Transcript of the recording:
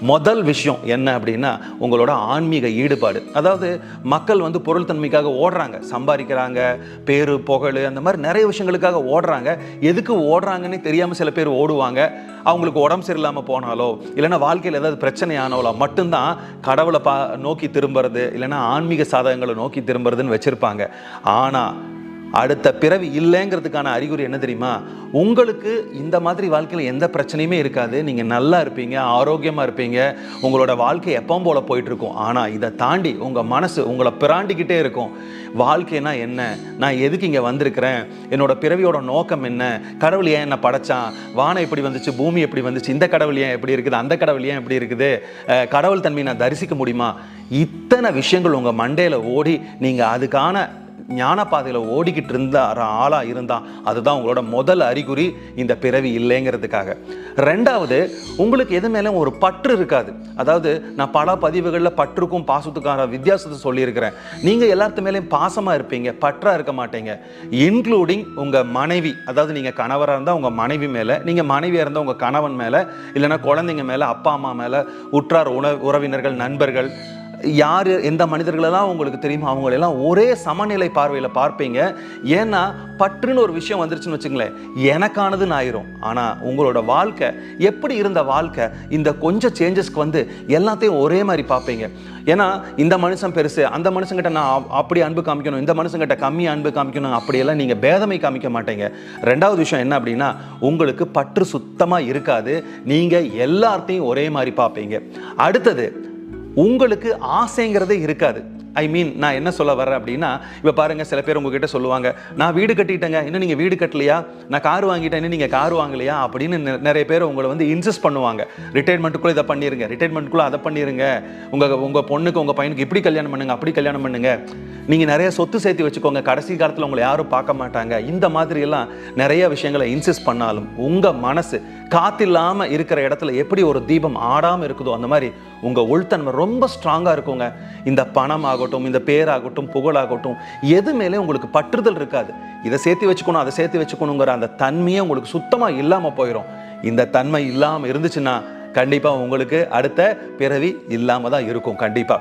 முதல் விஷயம் என்ன அப்படின்னா உங்களோட ஆன்மீக ஈடுபாடு. அதாவது மக்கள் வந்து பொருள் தன்மைக்காக ஓடுறாங்க. சம்பாதிக்கிறாங்க பேரு புகழ் அந்த மாதிரி நிறைய விஷயங்களுக்காக ஓடுறாங்க. எதுக்கு ஓடுறாங்கன்னு தெரியாமல் சில பேர் ஓடுவாங்க. அவங்களுக்கு உடம்பு சரியில்லாமல் போனாலோ இல்லைன்னா வாழ்க்கையில் ஏதாவது பிரச்சனை ஆனாலோ மட்டும்தான் கடவுளை பா நோக்கி திரும்புறது இல்லைன்னா ஆன்மீக சாதகங்களை நோக்கி திரும்புறதுன்னு வச்சுருப்பாங்க. ஆனால் அடுத்த பிறவி இல்லைங்கிறதுக்கான அறிகுறி என்ன தெரியுமா? உங்களுக்கு இந்த மாதிரி வாழ்க்கையில் எந்த பிரச்சனையுமே இருக்காது. நீங்கள் நல்லா இருப்பீங்க ஆரோக்கியமாக இருப்பீங்க. உங்களோட வாழ்க்கை எப்பவும் போல் போயிட்டுருக்கும். ஆனால் இதை தாண்டி உங்கள் மனசு உங்களை பிராண்டிக்கிட்டே இருக்கும். வாழ்க்கைனா என்ன? நான் எதுக்கு இங்கே வந்திருக்கிறேன்? என்னோட பிறவியோட நோக்கம் என்ன? கடவுள் ஏன் என்ன படைச்சான்? வானம் எப்படி வந்துச்சு? பூமி எப்படி வந்துச்சு? இந்த கடவுள் ஏன் எப்படி இருக்குது? அந்த கடவுள் ஏன் எப்படி இருக்குது? கடவுள் தன்மையை நான் தரிசிக்க முடியுமா? இத்தனை விஷயங்கள் உங்கள் மண்டையில் ஓடி நீங்கள் அதுக்கான ஞான பாதையில் ஓடிக்கிட்டு இருந்த ஆளாக இருந்தால் அதுதான் உங்களோட முதல் அறிகுறி இந்த பிறவி இல்லைங்கிறதுக்காக. ரெண்டாவது உங்களுக்கு எது மேலே ஒரு பற்று இருக்காது. அதாவது நான் பல பதிவுகளில் பற்றுக்கும் பாசத்துக்கான வித்தியாசத்தை சொல்லியிருக்கிறேன். நீங்கள் எல்லாத்து மேலேயும் பாசமாக இருப்பீங்க பற்றாக இருக்க மாட்டீங்க. இன்க்ளூடிங் உங்கள் மனைவி அதாவது நீங்கள் கணவராக இருந்தால் உங்கள் மனைவி மேலே நீங்கள் மனைவியாக இருந்தால் உங்கள் கணவன் மேலே இல்லைன்னா குழந்தைங்க மேலே அப்பா அம்மா மேலே உற்றார் உண உறவினர்கள் நண்பர்கள் யார் எந்த மனிதர்களெல்லாம் உங்களுக்கு தெரியுமோ அவங்களெல்லாம் ஒரே சமநிலை பார்வையில் பார்ப்பீங்க. ஏன்னா பற்றுன்னு ஒரு விஷயம் வந்துருச்சுன்னு வச்சுங்களேன் எனக்கானதுன்னு ஆயிரும் ஆனால் உங்களோட வாழ்க்கை எப்படி இருந்த வாழ்க்கை இந்த கொஞ்சம் சேஞ்சஸ்க்கு வந்து எல்லாத்தையும் ஒரே மாதிரி பார்ப்பீங்க. ஏன்னா இந்த மனுஷன் பெருசு அந்த மனுஷங்கிட்ட நான் அப்படி அன்பு காமிக்கணும் இந்த மனுஷங்கிட்ட கம்மி அன்பு காமிக்கணும் அப்படியெல்லாம் நீங்கள் பேதமை காமிக்க மாட்டீங்க. ரெண்டாவது விஷயம் என்ன அப்படின்னா உங்களுக்கு பற்று சுத்தமாக இருக்காது. நீங்கள் எல்லாத்தையும் ஒரே மாதிரி பார்ப்பீங்க. அடுத்தது உங்களுக்கு ஆசைங்கிறதே இருக்காது. ஐ மீன் நான் என்ன சொல்ல வர்றேன் அப்படின்னா இப்போ பாருங்கள் சில பேர் உங்ககிட்ட சொல்லுவாங்க நான் வீடு கட்டிட்டேங்க இன்னும் நீங்கள் வீடு கட்டலையா? நான் கார் வாங்கிட்டேன் இன்னும் நீங்கள் கார் வாங்கலையா? அப்படின்னு நெ- நிறைய பேர் உங்களை வந்து இன்சிஸ்ட் பண்ணுவாங்க. ரிட்டைர்மெண்ட்டுக்குள்ளே இதை பண்ணிருங்க ரிட்டைர்மெண்ட்டுக்குள்ளே அதை பண்ணிருங்க. உங்கள் உங்கள் பொண்ணுக்கு உங்கள் பையனுக்கு இப்படி கல்யாணம் பண்ணுங்க அப்படி கல்யாணம் பண்ணுங்க. நீங்கள் நிறைய சொத்து சேர்த்து வச்சுக்கோங்க கடைசி காலத்தில் உங்களை யாரும் பார்க்க மாட்டாங்க. இந்த மாதிரியெல்லாம் நிறைய விஷயங்களை இன்சிஸ்ட் பண்ணாலும் உங்கள் மனசு காத்தில்லாமல் இருக்கிற இடத்துல எப்படி ஒரு தீபம் ஆடாமல் இருக்குதோ அந்த மாதிரி உங்கள் உள்தன்மை ரொம்ப ஸ்ட்ராங்காக இருக்குங்க. இந்த பணம் ஆகட்டும் இந்த பேராகட்டும் புகழாகட்டும் எது மேலே உங்களுக்கு பற்றுதல் இருக்காது. இதை சேர்த்து வச்சுக்கணும் அதை சேர்த்து வச்சுக்கணுங்கிற அந்த தன்மையே உங்களுக்கு சுத்தமாக இல்லாமல் போயிடும் இந்த தன்மை இல்லாமல் இருந்துச்சுன்னா கண்டிப்பாக உங்களுக்கு அடுத்த பிறவி இல்லாமல் தான் இருக்கும் கண்டிப்பாக